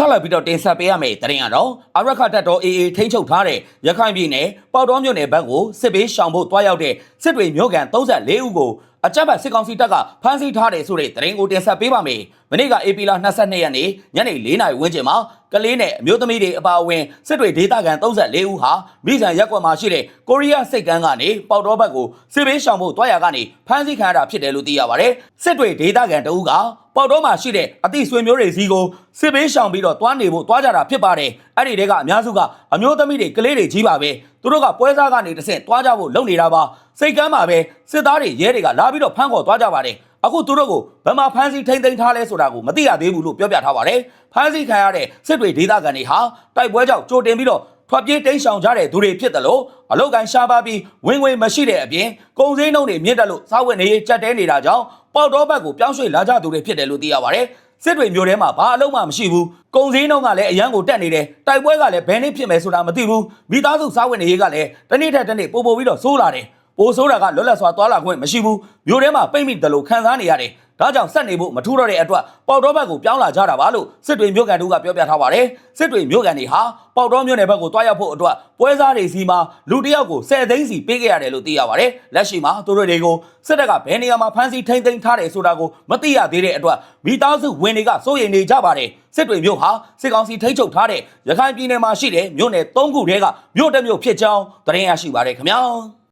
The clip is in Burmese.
ဆက်လက်ပြီးတော့တင်ဆက်ပေးရမယ့်သတင်းကတော့အရက်ခတ်တပ်တော် AA ထိန်းချုပ်ထားတဲ့ရခိုင်ပြည်နယ်ပေါတော်မြို့နယ်ဘက်ကိုစစ်ပေးရှောင်ဖို့တွားရောက်တဲ့စစ်တွေမြို့ကန်34ဦးကိုအကြမ်းဖက်စစ်ကောင်စီတပ်ကဖမ်းဆီးထားတယ်ဆိုတဲ့သတင်းကိုတင်ဆက်ပေးပါမယ်။မနေ့က AP လ22ရက်နေ့ညနေ4နာရီဝန်းကျင်မှာကလေးနဲ့အမျိုးသမီးတွေအပါအဝင်စစ်တွေဒေသခံ34ဦးဟာမိဆန်ရက်ကွက်မှာရှိတဲ့ကိုရီးယားစိတ်ကမ်းကနေပေါတော်ဘက်ကိုစစ်ပေးရှောင်ဖို့တွားရကနေဖမ်းဆီးခံရတာဖြစ်တယ်လို့သိရပါတယ်။စစ်တွေဒေသခံတအူးကပေါတော်မှာရှိတဲ့အသည့်ဆွေမျိုးတွေစီကိုစစ်ပေးရှောင်ပြီးတော့တွားနေဖို့တွားကြတာဖြစ်ပါတယ်။အဲ့ဒီတဲကအများစုကအမျိုးသမီးတွေကလေးတွေကြီးပါပဲ။ သူတို့ကပွဲစားကနေတစ်ဆင့်တွားကြဖို့လုပ်နေတာပါ။စိတ်ကမ်းမှာပဲစစ်သားတွေရဲတွေကလာပြီးတော့ဖမ်းခေါ်တွားကြပါတယ်။အခုသူတို့ကိုဘယ်မှာဖမ်းဆီးထိမ့်သိမ်းထားလဲဆိုတာကိုမသိရသေးဘူးလို့ပြောပြထားပါတယ်။ဖမ်းဆီးခံရတဲ့စစ်တွေဒေသခံတွေဟာတိုက်ပွဲကြောင့်ကြိုတင်ပြီးတော့ထွက်ပြေးတိမ်းရှောင်ကြတဲ့သူတွေဖြစ်တယ်လို့အလုတ်ကန်ရှားပါပြီးဝင်ဝင်မရှိတဲ့အပြင်ကုန်စည်နှုန်းတွေမြင့်တက်လို့စားဝတ်နေရေးကြက်တဲနေတာကြောင့်ပေါက်တော့ဘက်ကိုပြောင်းရွှေ့လာကြသူတွေဖြစ်တယ်လို့သိရပါတယ်။ စစ်တွေမျိုးထဲမှာဘာအလုံးမှမရှိဘူး။ကုန်စည်နှုန်းကလည်းအရန်ကိုတက်နေတယ်။တိုက်ပွဲကလည်းဘယ်နည်းဖြစ်မယ်ဆိုတာမသိဘူး။မိသားစုစားဝတ်နေရေးကလည်းတစ်နေ့ထက်တစ်နေ့ပိုပိုပြီးတော့ဆိုးလာတယ်။ပိုဆိုးတာကလွတ်လပ်စွာသွားလာခွင့်မရှိဘူး။မျိုးထဲမှာပိတ်မိတယ်လို့ခံစားနေရတယ်။ ဒါကြောင့်ဆက်နေဖို့မထူတော့တဲ့အတွက်ပေါက်တော့ဘက်ကိုပြောင်းလာကြတာပါလို့စစ်တွေမြို့ကန်တို့ကပြောပြထားပါတယ်စစ်တွေမြို့ကန်တွေဟာပေါက်တော့မြို့နယ်ဘက်ကိုတွားရောက်ဖို့အတွက်ပွဲစားတွေစီမှာလူတစ်ယောက်ကို10သိန်းစီပေးခဲ့ရတယ်လို့သိရပါတယ်လက်ရှိမှာသူတို့တွေကိုစစ်တပ်ကဘယ်နေရာမှာဖမ်းဆီးထိန်းသိမ်းထားတယ်ဆိုတာကိုမသိရသေးတဲ့အတွက်မိသားစုဝင်တွေကစိုးရိမ်နေကြပါတယ်စစ်တွေမြို့ဟာစစ်ကောင်စီထိန်းချုပ်ထားတဲ့ရခိုင်ပြည်နယ်မှာရှိတဲ့မြို့နယ်၃ခုတည်းကမြို့တစ်မြို့ဖြစ်ကြောင်းသတင်းရရှိပါတယ်ခင်ဗျာ